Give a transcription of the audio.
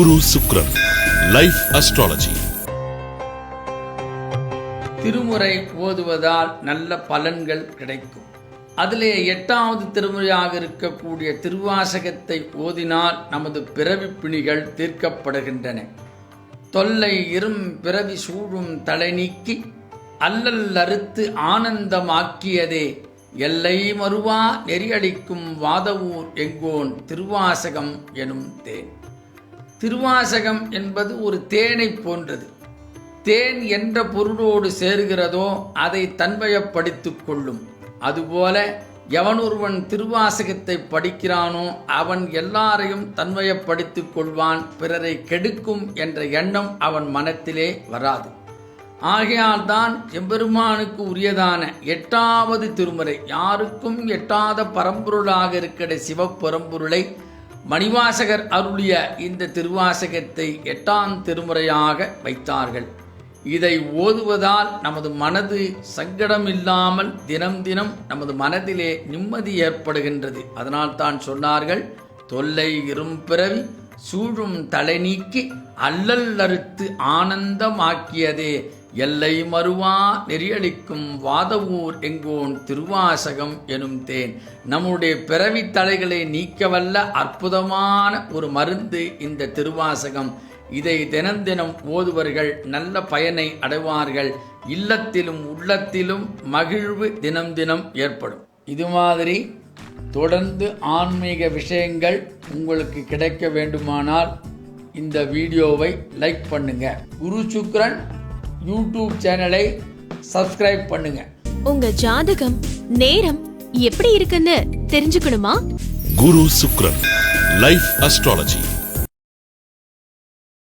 குரு சுக்ரன் life astrology திருமுறை ஓதுவதால் நல்ல பலன்கள் கிடைக்கும். அதிலே எட்டாவது திருமுறையாக இருக்கக்கூடிய திருவாசகத்தை ஓதினால் நமது பிறவி பிணிகள் தீர்க்கப்படுகின்றன. தொல்லை இரும் பிறவி சூழும் தலை நீக்கி அல்லல் அறுத்து ஆனந்தமாக்கியதே எல்லை மறுவா நெறியடிக்கும் வாதவூர் எங்கோன் திருவாசகம் எனும் தேன். திருவாசகம் என்பது ஒரு தேனை போன்றது. தேன் என்ற பொருளோடு சேருகிறதோ அதை தன்வயப்படுத்திக் கொள்ளும். அதுபோல எவனொருவன் திருவாசகத்தை படிக்கிறானோ அவன் எல்லாரையும் தன்வயப்படுத்திக் கொள்வான் பிறரை கெடுக்கும் என்ற எண்ணம் அவன் மனத்திலே வராது. ஆகையால்தான் எம்பெருமானுக்கு உரியதான எட்டாவது திருமுறை யாருக்கும் எட்டாத பரம்பொருளாக இருக்கிற சிவப்பரம்பொருளை மணிவாசகர் அருளிய இந்த திருவாசகத்தை எட்டாம் திருமுறையாக வைத்தார்கள். இதை ஓதுவதால் நமது மனது சங்கடமில்லாமல் தினம் தினம் நமது மனதிலே நிம்மதி ஏற்படுகின்றது. அதனால் தான் சொன்னார்கள் தொல்லை இரும்பிறவி சூழும் தலை நீக்கி அல்லல் அறுத்து ஆனந்தமாக்கியதே. எல்லை மறுவா நெறியளிக்கும் வாதவூர் எங்கோன் திருவாசகம் எனும் தேன். நம்முடைய பிறவி தலைகளை நீக்கவல்ல அற்புதமான ஒரு மருந்து இந்த திருவாசகம். இதை தினம் தினம் ஓதுவர்கள் நல்ல பயனை அடைவார்கள். இல்லத்திலும் உள்ளத்திலும் மகிழ்வு தினம் தினம் ஏற்படும். இது மாதிரி தொடர்ந்து ஆன்மீக விஷயங்கள் உங்களுக்கு கிடைக்க வேண்டுமானால் இந்த வீடியோவை லைக் பண்ணுங்க. குரு சுக்ரன் யூடியூப் சேனலை சப்ஸ்கிரைப் பண்ணுங்க. உங்க ஜாதகம் நேரம் எப்படி இருக்குன்னு தெரிஞ்சுக்கணுமா? குரு சுக்ரன் லைஃப் அஸ்ட்ராலஜி